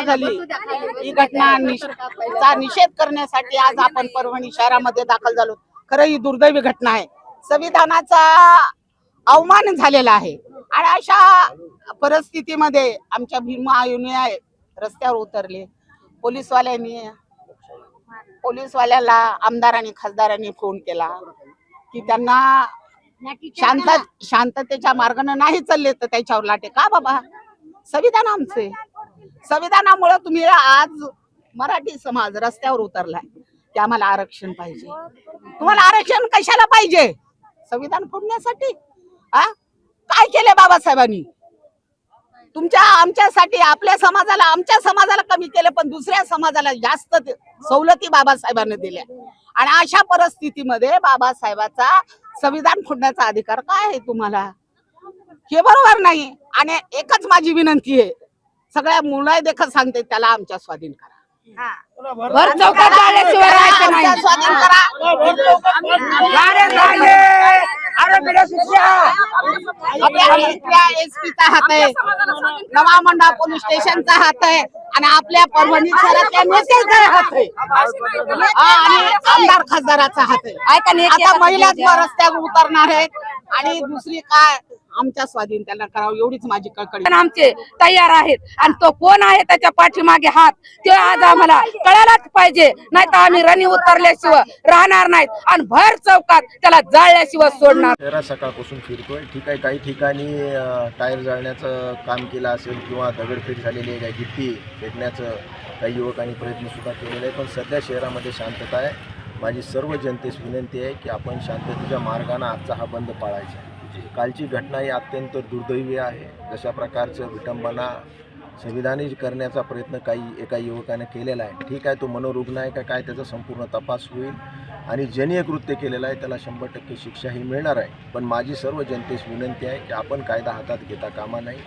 घटना झाली? ही घटना चा निषेध करण्यासाठी आज आपण परभणी शहरामध्ये दाखल झालो. खरं ही दुर्दैवी घटना आहे. संविधानाचा अवमान झालेला आहे. आणि अशा परिस्थितीमध्ये आमच्या भीमा आहे रस्त्यावर उतरले. पोलीसवाल्यांनी पोलीसवाल्याला आमदारांनी खासदारांनी फोन केला की त्यांना शांत शांततेच्या मार्गाने नाही चालले तर त्याच्यावर लाटे. का बाबा? संविधान आमचे संविधानामुळे तुम्ही आज मराठी समाज रस्त्यावर उतरलाय. की आम्हाला आरक्षण पाहिजे. तुम्हाला आरक्षण कशाला पाहिजे? संविधान फोडण्यासाठी? आ? काय केले बाबासाहेबांनी? तुमच्या आमच्यासाठी आपल्या समाजाला आमच्या समाजाला कमी केलं पण दुसऱ्या समाजाला जास्त सवलती बाबासाहेबांनी दिल्या. आणि अशा परिस्थितीमध्ये बाबासाहेबाचा संविधान फोडण्याचा अधिकार काय आहे तुम्हाला? हे बरोबर नाही. आणि एकच माझी विनंती आहे सगळ्या मुलं देखत सांगते त्याला आमच्या स्वाधीन करा. भर चौकात आल्याशिवाय राहायचं नाही? आमच्या स्वाधीन करा. अरे झाले अरे बिना एसपीचा हात आहे. नवा मंडा पोलीस स्टेशनचा हात आहे. आणि आपल्या परभणी शहरातल्या नेत्याचा हात आहे. हा, आणि आमदार खासदाराचा हात आहे. ऐका आता महिलाच. रस्त्यावर उतरणार आहेत. आणि दुसरी काय? आमच्या स्वाधीन त्यांना करावं एवढीच माझी कळकळी. आमचे तयार आहेत. आणि तो कोण आहे त्याच्या पाठीमागे हात ते आज आम्हाला कळायलाच पाहिजे. नाही तर आम्ही रणी उतरल्याशिवाय राहणार नाहीत. आणि भर चौकात त्याला जाळल्याशिवाय सोडणार. तेरा सकाळपासून फिरतोय. ठीक आहे काही ठिकाणी टायर जाळण्याचं काम केलं असेल किंवा दगडफेक झालेली आहे काही गिट्टी फेकण्याचं काही युवकांनी प्रयत्न सुद्धा केलेला आहे पण सध्या शहरामध्ये शांतता आहे. माझी सर्व जनतेस विनंती आहे की आपण शांततेच्या मार्गाने आजचा हा बंद पाळायचा. कालची घटना ही अत्यंत दुर्दैवी आहे. जशा प्रकारचं विटंबना संविधानी करण्याचा प्रयत्न काही एका युवकाने केलेला आहे. ठीक आहे तो मनोरुग्ण आहे का काय त्याचा संपूर्ण तपास होईल आणि जनीय कृत्य केलेलं आहे त्याला शंभर टक्के शिक्षा ही मिळणार आहे. पण माझी सर्व जनतेस विनंती आहे की आपण कायदा हातात घेता कामा नाही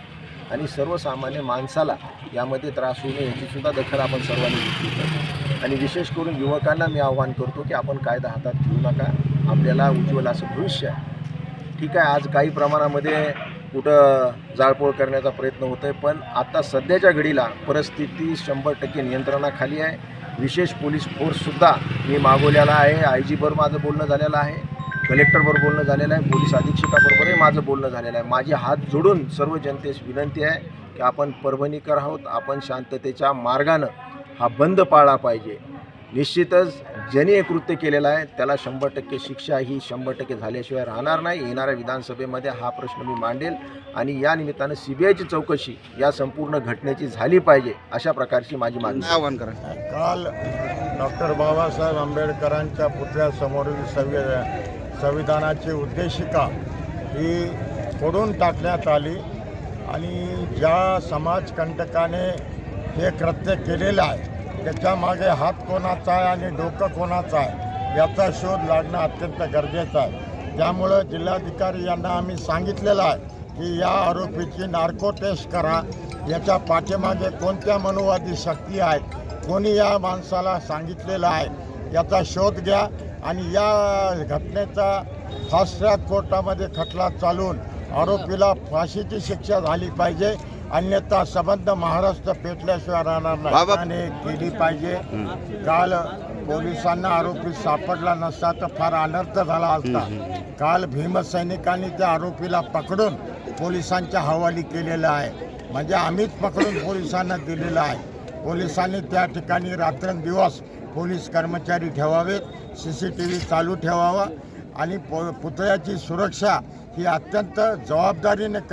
आणि सर्वसामान्य माणसाला यामध्ये त्रास होऊ नये याचीसुद्धा दखल आपण सर्वांनी घेतली आणि विशेष करून युवकांना मी आव्हान करतो की आपण कायदा हातात घेऊ नका. आपल्याला उज्ज्वल असं भविष्य आहे. ठीक आहे आज काही प्रमाणामध्ये कुठं जाळपोळ करण्याचा प्रयत्न होतो आहे पण आता सध्याच्या घडीला परिस्थिती शंभर टक्के नियंत्रणाखाली आहे. विशेष पोलीस फोर्ससुद्धा मी मागवलेला आहे. आय जीबरोबर माझं बोलणं झालेलं आहे कलेक्टरबरोबर बोलणं झालेलं आहे पोलीस अधीक्षकाबरोबरही माझं बोलणं झालेलं आहे. माझे हात जोडून सर्व जनतेस विनंती आहे की आपण परभणीकर आहोत आपण शांततेच्या मार्गानं हा बंद पाळला पाहिजे. निश्चितच ज्यांनी हे कृत्य केलेलं आहे त्याला शंभर टक्के शिक्षा ही शंभर टक्के झाल्याशिवाय राहणार नाही येणाऱ्या विधानसभेमध्ये हा प्रश्न मी मांडेल आणि या निमित्तानं सी बी आयची चौकशी या संपूर्ण घटनेची झाली पाहिजे अशा प्रकारची माझी मागणी आहे. आवाहन करा काल डॉक्टर बाबासाहेब आंबेडकरांच्या पुतळ्यासमोरील संवि संविधानाची उद्देशिका ही फोडून टाकण्यात आली आणि ज्या समाजकंटकाने हे कृत्य केलेलं आहे त्याच्यामागे हात कोणाचा आहे आणि डोकं कोणाचं आहे याचा शोध लागणं अत्यंत गरजेचं आहे. त्यामुळं जिल्हाधिकारी यांना आम्ही सांगितलेलं आहे की या आरोपीची नार्को टेस्ट करा. याच्या पाठीमागे कोणत्या मनोवादी शक्ती आहेत कोणी या माणसाला सांगितलेलं आहे याचा शोध घ्या. आणि या घटनेचा फास्ट ट्रॅक कोर्टामध्ये खटला चालून आरोपीला फाशीची शिक्षा झाली पाहिजे. अन्यथा संबंध महाराष्ट्र पेटल्याशिवाय राहणार नाही. आणि केली पाहिजे. काल पोलिसांना आरोपी सापडला नसता तर फार अनर्थ झाला असता. काल भीमसैनिकांनी त्या आरोपीला पकडून पोलिसांच्या हवाली केलेलं आहे. म्हणजे आम्हीच पकडून पोलिसांना दिलेलं आहे. पोलिसांनी त्या ठिकाणी रात्रंदिवस पोलीस कर्मचारी ठेवावेत सी सी टी व्ही चालू ठेवावा आणि पो पुतळ्याची सुरक्षा ही अत्यंत जबाबदारीने करा